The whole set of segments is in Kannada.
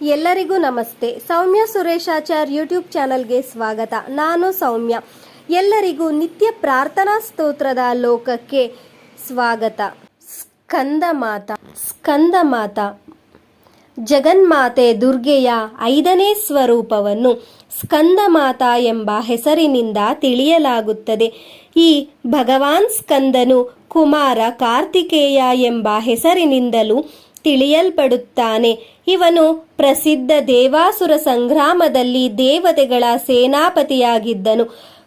ಎಲ್ಲರಿಗೂ ನಮಸ್ತೆ. ಸೌಮ್ಯ ಸುರೇಶಾಚಾರ್ ಯೂಟ್ಯೂಬ್ ಚಾನಲ್ಗೆ ಸ್ವಾಗತ. ನಾನು ಸೌಮ್ಯ. ಎಲ್ಲರಿಗೂ ನಿತ್ಯ ಪ್ರಾರ್ಥನಾ ಸ್ತೋತ್ರದ ಲೋಕಕ್ಕೆ ಸ್ವಾಗತ. ಸ್ಕಂದ ಮಾತ ಸ್ಕಂದ ಮಾತ. ಜಗನ್ಮಾತೆ ದುರ್ಗೆಯ ಐದನೇ ಸ್ವರೂಪವನ್ನು ಸ್ಕಂದ ಸ್ಕಂದಮಾತಾ ಎಂಬ ಹೆಸರಿನಿಂದ ತಿಳಿಯಲಾಗುತ್ತದೆ. ಈ ಭಗವಾನ್ ಸ್ಕಂದನು ಕುಮಾರ ಕಾರ್ತಿಕೇಯ ಎಂಬ ಹೆಸರಿನಿಂದಲೂ ತಿಳಿಯಲ್ಪಡುತ್ತಾನೆ. ಇವನು ಪ್ರಸಿದ್ಧ ದೇವಾಸುರ ಸಂಗ್ರಾಮದಲ್ಲಿ ದೇವತೆಗಳ ಸೇನಾಪತಿಯಾಗಿದ್ದನು.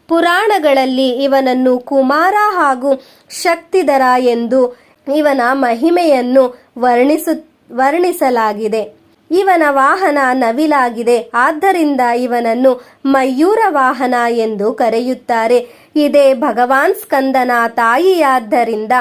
ಪುರಾಣಗಳಲ್ಲಿ ಇವನನ್ನು ಕುಮಾರ ಹಾಗೂ ಶಕ್ತಿಧರ ಎಂದು ಇವನ ಮಹಿಮೆಯನ್ನು ವರ್ಣಿಸು, ವರ್ಣಿಸಲಾಗಿದೆ. ಇವನ ವಾಹನ ನವಿಲಾಗಿದೆ. ಆದ್ದರಿಂದ ಇವನನ್ನು ಮಯೂರ ವಾಹನ ಎಂದು ಕರೆಯುತ್ತಾರೆ. ಇದೇ ಭಗವಾನ್ ಸ್ಕಂದನ ತಾಯಿಯಾದ್ದರಿಂದ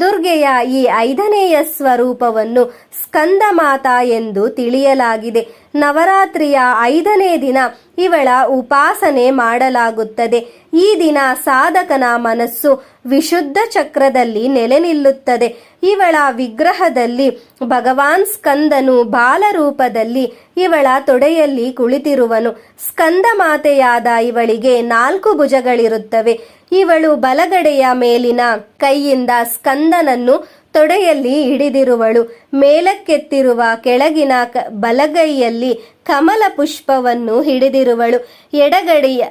ದುರ್ಗೆಯ ಈ ಐದನೆಯ ಸ್ವರೂಪವನ್ನು ಸ್ಕಂದ ಮಾತಾ ಎಂದು ತಿಳಿಯಲಾಗಿದೆ. ನವರಾತ್ರಿಯ ಐದನೇ ದಿನ ಇವಳ ಉಪಾಸನೆ ಮಾಡಲಾಗುತ್ತದೆ. ಈ ದಿನ ಸಾಧಕನ ಮನಸ್ಸು ವಿಶುದ್ಧ ಚಕ್ರದಲ್ಲಿ ನೆಲೆ ನಿಲ್ಲುತ್ತದೆ ಇವಳ ವಿಗ್ರಹದಲ್ಲಿ ಭಗವಾನ್ ಸ್ಕಂದನು ಬಾಲರೂಪದಲ್ಲಿ ಇವಳ ತೊಡೆಯಲ್ಲಿ ಕುಳಿತಿರುವನು. ಸ್ಕಂದ ಮಾತೆಯಾದ ಇವಳಿಗೆ ನಾಲ್ಕು ಭುಜಗಳಿರುತ್ತವೆ. ಇವಳು ಬಲಗಡೆಯ ಮೇಲಿನ ಕೈಯಿಂದ ಸ್ಕಂದನನ್ನು ತೊಡೆಯಲ್ಲಿ ಹಿಡಿದಿರುವಳು. ಮೇಲಕ್ಕೆತ್ತಿರುವ ಕೆಳಗಿನ ಬಲಗೈಯಲ್ಲಿ ಕಮಲ ಪುಷ್ಪವನ್ನು ಹಿಡಿದಿರುವಳು. ಎಡಗಡೆಯ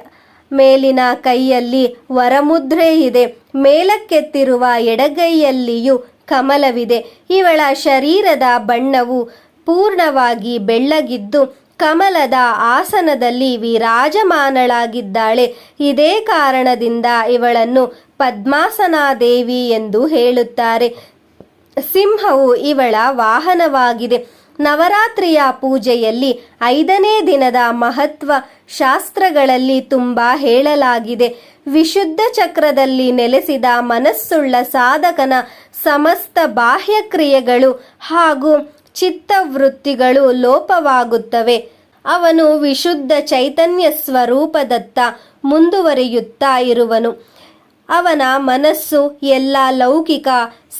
ಮೇಲಿನ ಕೈಯಲ್ಲಿ ವರಮುದ್ರೆ ಇದೆ. ಮೇಲಕ್ಕೆತ್ತಿರುವ ಎಡಗೈಯಲ್ಲಿಯೂ ಕಮಲವಿದೆ. ಇವಳ ಶರೀರದ ಬಣ್ಣವು ಪೂರ್ಣವಾಗಿ ಬೆಳ್ಳಗಿದ್ದು ಕಮಲದ ಆಸನದಲ್ಲಿ ವಿರಾಜಮಾನಳಾಗಿದ್ದಾಳೆ. ಇದೇ ಕಾರಣದಿಂದ ಇವಳನ್ನು ಪದ್ಮಾಸನಾದೇವಿ ಎಂದು ಹೇಳುತ್ತಾರೆ. ಸಿಂಹವು ಇವಳ ವಾಹನವಾಗಿದೆ. ನವರಾತ್ರಿಯ ಪೂಜೆಯಲ್ಲಿ ಐದನೇ ದಿನದ ಮಹತ್ವ ಶಾಸ್ತ್ರಗಳಲ್ಲಿ ತುಂಬ ಹೇಳಲಾಗಿದೆ. ವಿಶುದ್ಧ ಚಕ್ರದಲ್ಲಿ ನೆಲೆಸಿದ ಮನಸ್ಸುಳ್ಳ ಸಾಧಕನ ಸಮಸ್ತ ಬಾಹ್ಯ ಕ್ರಿಯೆಗಳು ಹಾಗೂ ಚಿತ್ತವೃತ್ತಿಗಳು ಲೋಪವಾಗುತ್ತವೆ. ಅವನು ವಿಶುದ್ಧ ಚೈತನ್ಯ ಸ್ವರೂಪದತ್ತ ಮುಂದುವರಿಯುತ್ತಾ ಇರುವನು. ಅವನ ಮನಸ್ಸು ಎಲ್ಲ ಲೌಕಿಕ,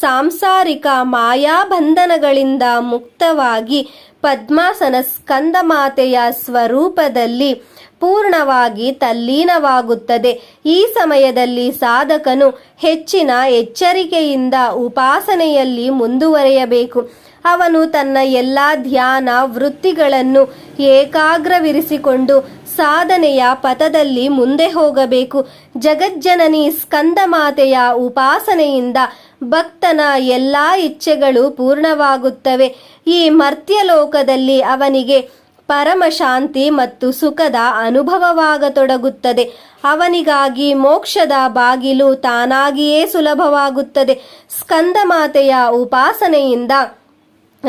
ಸಾಂಸಾರಿಕ ಮಾಯಾಬಂಧನಗಳಿಂದ ಮುಕ್ತವಾಗಿ ಪದ್ಮಾಸನ ಸ್ಕಂದಮಾತೆಯ ಸ್ವರೂಪದಲ್ಲಿ ಪೂರ್ಣವಾಗಿ ತಲ್ಲೀನವಾಗುತ್ತದೆ. ಈ ಸಮಯದಲ್ಲಿ ಸಾಧಕನು ಹೆಚ್ಚಿನ ಎಚ್ಚರಿಕೆಯಿಂದ ಉಪಾಸನೆಯಲ್ಲಿ ಮುಂದುವರೆಯಬೇಕು. ಅವನು ತನ್ನ ಎಲ್ಲ ಧ್ಯಾನ ವೃತ್ತಿಗಳನ್ನು ಏಕಾಗ್ರವಿರಿಸಿಕೊಂಡು ಸಾಧನೆಯ ಪಥದಲ್ಲಿ ಮುಂದೆ ಹೋಗಬೇಕು. ಜಗಜ್ಜನನಿ ಸ್ಕಂದಮಾತೆಯ ಉಪಾಸನೆಯಿಂದ ಭಕ್ತನ ಎಲ್ಲ ಇಚ್ಛೆಗಳು ಪೂರ್ಣವಾಗುತ್ತವೆ. ಈ ಮರ್ತ್ಯಲೋಕದಲ್ಲಿ ಅವನಿಗೆ ಪರಮ ಶಾಂತಿ ಮತ್ತು ಸುಖದ ಅನುಭವವಾಗತೊಡಗುತ್ತದೆ. ಅವನಿಗಾಗಿ ಮೋಕ್ಷದ ಬಾಗಿಲು ತಾನಾಗಿಯೇ ಸುಲಭವಾಗುತ್ತದೆ. ಸ್ಕಂದಮಾತೆಯ ಉಪಾಸನೆಯಿಂದ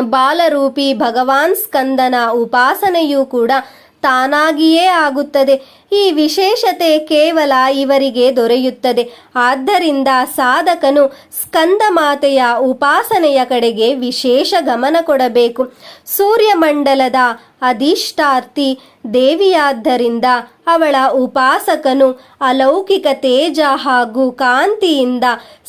ಬಾಲರೂಪಿ ಭಗವಾನ್ ಸ್ಕಂದನ ಉಪಾಸನೆಯೂ ಕೂಡ ತಾನಾಗಿಯೇ ಆಗುತ್ತದೆ. ಈ ವಿಶೇಷತೆ ಕೇವಲ ಇವರಿಗೆ ದೊರೆಯುತ್ತದೆ. ಆದ್ದರಿಂದ ಸಾಧಕನು ಸ್ಕಂದ ಮಾತೆಯ ಉಪಾಸನೆಯ ಕಡೆಗೆ ವಿಶೇಷ ಗಮನ ಕೊಡಬೇಕು. ಸೂರ್ಯಮಂಡಲದ ಅಧಿಷ್ಠಾರ್ಥಿ ದೇವಿಯಾದ್ದರಿಂದ ಅವಳ ಉಪಾಸಕನು ಅಲೌಕಿಕ ತೇಜ ಹಾಗೂ ಕಾಂತಿಯಿಂದ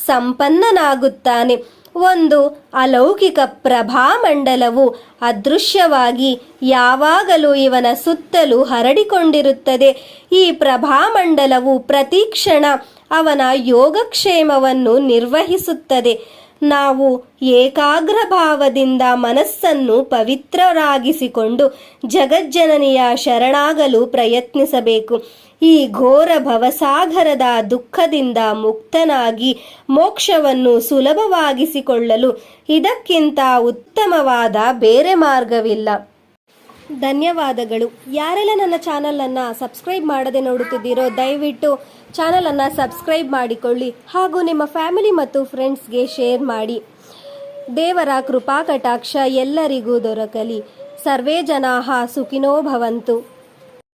ಸಂಪನ್ನನಾಗುತ್ತಾನೆ. ಒಂದು ಅಲೌಕಿಕ ಪ್ರಭಾಮಂಡಲವು ಅದೃಶ್ಯವಾಗಿ ಯಾವಾಗಲೂ ಇವನ ಸುತ್ತಲೂ ಹರಡಿಕೊಂಡಿರುತ್ತದೆ. ಈ ಪ್ರಭಾಮಂಡಲವು ಪ್ರತಿಕ್ಷಣ ಅವನ ಯೋಗಕ್ಷೇಮವನ್ನು ನಿರ್ವಹಿಸುತ್ತದೆ. ನಾವು ಏಕಾಗ್ರ ಭಾವದಿಂದ ಮನಸ್ಸನ್ನು ಪವಿತ್ರರಾಗಿಸಿಕೊಂಡು ಜಗಜ್ಜನನಿಯ ಶರಣಾಗಲು ಪ್ರಯತ್ನಿಸಬೇಕು. ಈ ಘೋರ ಭವಸಾಗರದ ದುಃಖದಿಂದ ಮುಕ್ತನಾಗಿ ಮೋಕ್ಷವನ್ನು ಸುಲಭವಾಗಿಸಿಕೊಳ್ಳಲು ಇದಕ್ಕಿಂತ ಉತ್ತಮವಾದ ಬೇರೆ ಮಾರ್ಗವಿಲ್ಲ. ಧನ್ಯವಾದಗಳು. ಯಾರೆಲ್ಲ ನನ್ನ ಚಾನಲನ್ನು ಸಬ್ಸ್ಕ್ರೈಬ್ ಮಾಡದೆ ನೋಡುತ್ತಿದ್ದೀರೋ, ದಯವಿಟ್ಟು ಚಾನಲನ್ನು ಸಬ್ಸ್ಕ್ರೈಬ್ ಮಾಡಿಕೊಳ್ಳಿ ಹಾಗೂ ನಿಮ್ಮ ಫ್ಯಾಮಿಲಿ ಮತ್ತು ಫ್ರೆಂಡ್ಸ್ಗೆ ಶೇರ್ ಮಾಡಿ. ದೇವರ ಕೃಪಾ ಕಟಾಕ್ಷ ಎಲ್ಲರಿಗೂ ದೊರಕಲಿ. ಸರ್ವೇ ಜನಾಹ ಸುಖಿನೋ ಭವಂತು.